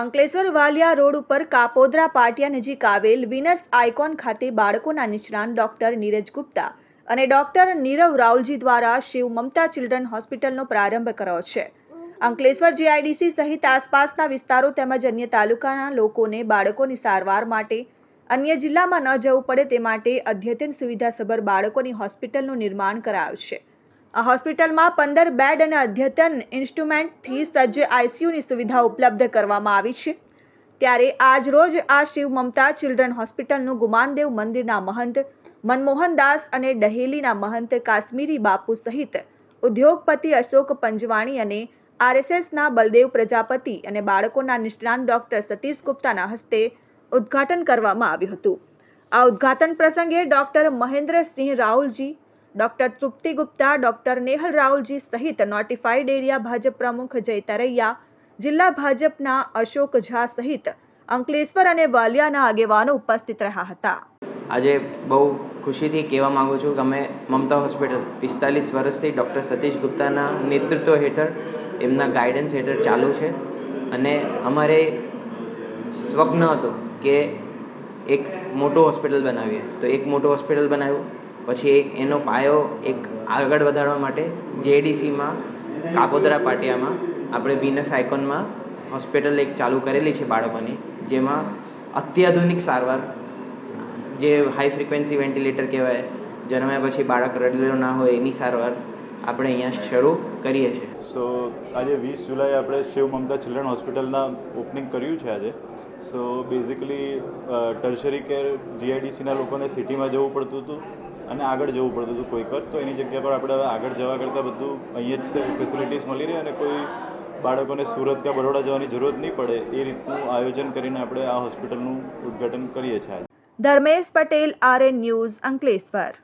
Ankleshwar Valia road ઉપર કાપોદ્રા, પાટિયા નજીક આવેલ વિનસ આઇકોન ખાતે બાળકોના નિષ્ણાંત ડોક્ટર નીરજ ગુપ્તા અને ડોક્ટર નીરવ રાઉલજી દ્વારા શિવ મમતા ચિલ્ડ્રન હોસ્પિટલનો પ્રારંભ કર્યો છે. અંકલેશ્વર જીઆઈડીસી સહિત આસપાસના વિસ્તારો તેમજ અન્ય તાલુકાના લોકોને બાળકોની સારવાર માટે, અન્ય જિલ્લામાં ન જવું પડે તે માટે અદ્યતન સુવિધાસભર બાળકોની હોસ્પિટલનું નિર્માણ કરાયું છે. આ હોસ્પિટલમાં પંદર બેડ અને અદ્યતન ઇન્સ્ટ્રુમેન્ટથી સજ્જ આઈસીયુની સુવિધા ઉપલબ્ધ કરવામાં આવી છે. ત્યારે આજ રોજ આ શિવ મમતા ચિલ્ડ્રન હોસ્પિટલનું ગુમાનદેવ મંદિરના મહંત મનમોહન દાસ અને ડહેલીના મહંત કાશ્મીરી બાપુ સહિત ઉદ્યોગપતિ અશોક પંજવાણી અને આરએસએસના બલદેવ પ્રજાપતિ અને બાળકોના નિષ્ણાંત ડોક્ટર સતીશ ગુપ્તાના હસ્તે ઉદ્ઘાટન કરવામાં આવ્યું હતું. આ ઉદ્ઘાટન પ્રસંગે doctor Mahendrasinh Rahulji doctor Trupti Gupta, doctor Nehal Rahulji સહિત નોટિફાઈડ એરિયા ભાજપ પ્રમુખ જય તરૈયા, જિલ્લા ભાજપના અશોક ઝા સહિત અંકલેશ્વર અને વાલિયાના આગેવાનો ઉપસ્થિત રહ્યા હતા. આજે બહુ ખુશીથી કહેવા માગું છું કે અમે મમતા હોસ્પિટલ પિસ્તાલીસ વર્ષથી ડૉક્ટર સતીશ ગુપ્તાના નેતૃત્વ હેઠળ એમના ગાઈડન્સ હેઠળ ચાલુ છે. અને અમારે સ્વપ્ન હતું કે એક મોટું હોસ્પિટલ બનાવીએ. તો એક મોટું હોસ્પિટલ બનાવ્યું. પછી એનો પાયો એક આગળ વધારવા માટે જેડીસીમાં કાપોદરા પાટિયામાં આપણે વિનસ આઇકોનમાં હોસ્પિટલ એક ચાલુ કરેલી છે બાળકોની, જેમાં અત્યાધુનિક સારવાર, જે હાઈ ફ્રિકવન્સી વેન્ટિલેટર કહેવાય, જન્મ્યા પછી બાળક રડેલો ના હોય એની સારવાર આપણે અહીંયા શરૂ કરીએ છીએ. સો આજે વીસ જુલાઈ આપણે શિવ મમતા ચિલ્ડ્રન હોસ્પિટલના ઓપનિંગ કર્યું છે આજે. સો બેઝિકલી ટર્શરી કેર જીઆઈડીસીના લોકોને સિટીમાં જવું પડતું હતું. અને આગળ જવું પડતું હતું કોઈક વાર. તો એની જગ્યા પર આપણે હવે આગળ જવા કરતાં બધું અહીંયા જ ફેસિલિટીઝ મળી રહે અને કોઈ બાળકોને સુરત કે બરોડા જવાની જરૂરત નહીં પડે. એ રીતનું આયોજન કરીને આપણે આ હોસ્પિટલનું ઉદ્ઘાટન કરીએ છીએ ધર્મેશ પટેલ, આરએન ન્યૂઝ અંકલેશ્વર.